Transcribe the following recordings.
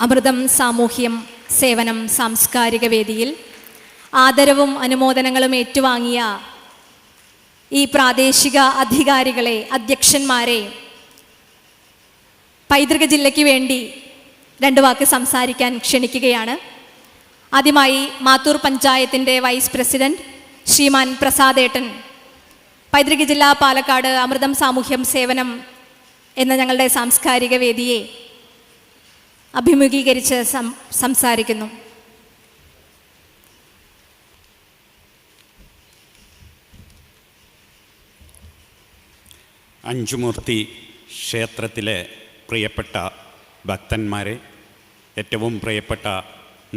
അമൃതം സാമൂഹ്യം സേവനം സാംസ്കാരിക വേദിയിൽ ആദരവും അനുമോദനങ്ങളും ഏറ്റുവാങ്ങിയ ഈ പ്രാദേശിക അധികാരികളെ അധ്യക്ഷന്മാരെ പൈതൃക ജില്ലയ്ക്ക് വേണ്ടി രണ്ട് വാക്ക് സംസാരിക്കാൻ ക്ഷണിക്കുകയാണ്. ആദ്യമായി മാത്തൂർ പഞ്ചായത്തിന്റെ വൈസ് പ്രസിഡന്റ് ശ്രീമാൻ പ്രസാദേട്ടൻ പൈതൃക ജില്ലാ പാലക്കാട് അമൃതം സാമൂഹ്യം സേവനം എന്ന ഞങ്ങളുടെ സാംസ്കാരിക വേദിയെ അഭിമുഖീകരിച്ച് സംസാരിക്കുന്നു. അഞ്ചുമൂർത്തി ക്ഷേത്രത്തിലെ പ്രിയപ്പെട്ട ഭക്തന്മാരെ ഏറ്റവും പ്രിയപ്പെട്ട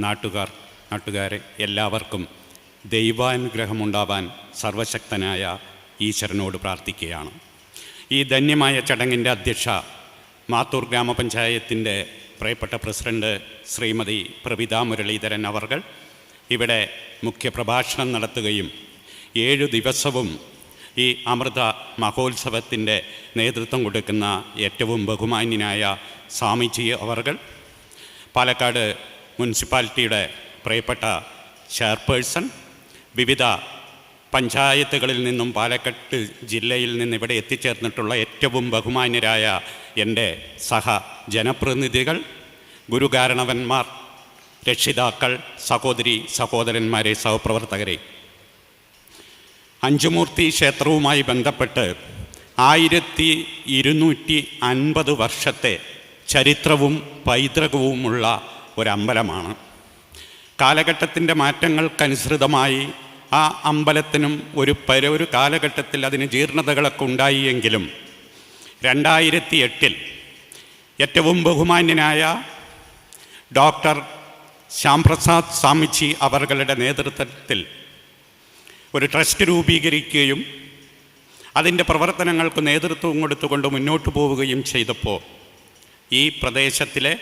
നാട്ടുകാർ നാട്ടുകാരെ എല്ലാവർക്കും ദൈവാനുഗ്രഹമുണ്ടാവാൻ സർവശക്തനായ ഈശ്വരനോട് പ്രാർത്ഥിക്കുകയാണ്. ഈ ധന്യമായ ചടങ്ങിന്റെ അധ്യക്ഷ മാത്തൂർ ഗ്രാമപഞ്ചായത്തിന്റെ പ്രിയപ്പെട്ട പ്രസിഡന്റ് ശ്രീമതി പ്രവിത മുരളീധരൻ അവർകൾ ഇവിടെ മുഖ്യപ്രഭാഷണം നടത്തുകയും ഏഴു ദിവസവും ഈ അമൃത മഹോത്സവത്തിന്റെ നേതൃത്വം കൊടുക്കുന്ന ഏറ്റവും ബഹുമാന്യനായ സ്വാമിജി അവർകൾ പാലക്കാട് മുനിസിപ്പാലിറ്റിയുടെ പ്രിയപ്പെട്ട ചെയർപേഴ്സൺ വിവിധ പഞ്ചായത്തുകളിൽ നിന്നും പാലക്കാട് ജില്ലയിൽ നിന്ന് ഇവിടെ എത്തിച്ചേർന്നിട്ടുള്ള ഏറ്റവും ബഹുമാന്യരായ എന്റെ സഹ ജനപ്രതിനിധികൾ ഗുരുകാരണവന്മാർ രക്ഷിതാക്കൾ സഹോദരി സഹോദരന്മാരെ സഹപ്രവർത്തകരെ. അഞ്ചുമൂർത്തി ക്ഷേത്രവുമായി ബന്ധപ്പെട്ട് ആയിരത്തി ഇരുന്നൂറ്റി അൻപത് വർഷത്തെ ചരിത്രവും പൈതൃകവുമുള്ള ഒരമ്പലമാണ്. കാലഘട്ടത്തിന്റെ മാറ്റങ്ങൾക്കനുസൃതമായി ആ അമ്പലത്തിനും ഒരു പര ഒരു കാലഘട്ടത്തിൽ അതിന് ജീർണതകളൊക്കെ ഉണ്ടായിയെങ്കിലും രണ്ടായിരത്തി എട്ടിൽ ഏറ്റവും ബഹുമാന്യനായ ഡോക്ടർ ശ്യാംപ്രസാദ് സ്വാമിജി അവരുടെ നേതൃത്വത്തിൽ ഒരു ട്രസ്റ്റ് രൂപീകരിക്കുകയും അതിന്റെ പ്രവർത്തനങ്ങൾക്ക് നേതൃത്വം കൊടുത്തുകൊണ്ട് മുന്നോട്ട് പോവുകയും ചെയ്തപ്പോൾ ഈ പ്രദേശത്തിലെ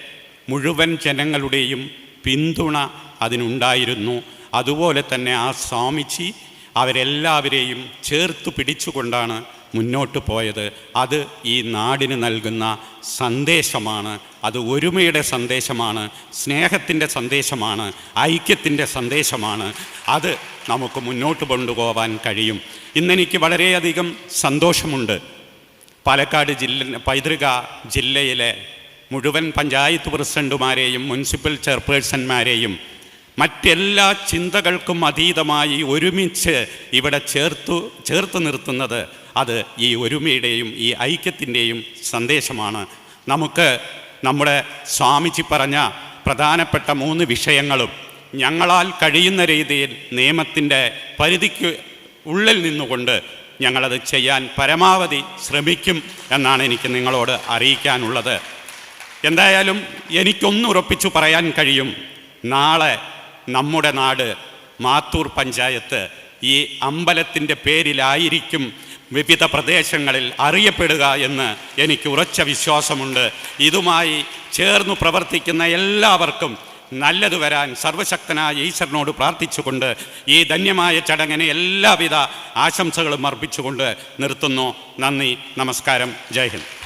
മുഴുവൻ ജനങ്ങളുടെയും പിന്തുണ അതിനുണ്ടായിരുന്നു. അതുപോലെ തന്നെ ആ സ്വാമിജി അവരെല്ലാവരെയും ചേർത്ത് പിടിച്ചുകൊണ്ടാണ് മുന്നോട്ട് പോയത്. അത് ഈ നാടിന് നൽകുന്ന സന്ദേശമാണ്. അത് ഒരുമയുടെ സന്ദേശമാണ്. സ്നേഹത്തിന്റെ സന്ദേശമാണ്. ഐക്യത്തിന്റെ സന്ദേശമാണ്. അത് നമുക്ക് മുന്നോട്ട് കൊണ്ടുപോകാൻ കഴിയും. ഇന്നെനിക്ക് വളരെയധികം സന്തോഷമുണ്ട്. പാലക്കാട് ജില്ല പൈതൃക ജില്ലയിലെ മുഴുവൻ പഞ്ചായത്ത് പ്രസിഡന്റുമാരെയും മുനിസിപ്പൽ ചെയർപേഴ്സൺമാരെയും മറ്റെല്ലാ ചിന്തകൾക്കും അതീതമായി ഒരുമിച്ച് ഇവിടെ ചേർത്തു ചേർത്ത് നിർത്തുന്നത് അത് ഈ ഒരുമയുടെയും ഈ ഐക്യത്തിന്റെയും സന്ദേശമാണ്. നമുക്ക് നമ്മുടെ സ്വാമിജി പറഞ്ഞ പ്രധാനപ്പെട്ട മൂന്ന് വിഷയങ്ങളും ഞങ്ങളാൽ കഴിയുന്ന രീതിയിൽ നിയമത്തിന്റെ പരിധിക്ക് ഉള്ളിൽ നിന്നുകൊണ്ട് ഞങ്ങളത് ചെയ്യാൻ പരമാവധി ശ്രമിക്കും എന്നാണ് എനിക്ക് നിങ്ങളോട് അറിയിക്കാനുള്ളത്. എന്തായാലും എനിക്കൊന്ന് ഉറപ്പിച്ചു പറയാൻ കഴിയും. നാളെ നമ്മുടെ നാട് മാത്തൂർ പഞ്ചായത്ത് ഈ അമ്പലത്തിന്റെ പേരിലായിരിക്കും വിവിധ പ്രദേശങ്ങളിൽ അറിയപ്പെടുക എന്ന് എനിക്ക് ഉറച്ച വിശ്വാസമുണ്ട്. ഇതുമായി ചേർന്ന് പ്രവർത്തിക്കുന്ന എല്ലാവർക്കും നല്ലത് വരാൻ സർവശക്തനായ ഈശ്വരനോട് പ്രാർത്ഥിച്ചുകൊണ്ട് ഈ ധന്യമായ ചടങ്ങിന് എല്ലാവിധ ആശംസകളും അർപ്പിച്ചുകൊണ്ട് നിർത്തുന്നു. നന്ദി നമസ്കാരം. ജയ് ഹിന്ദ്.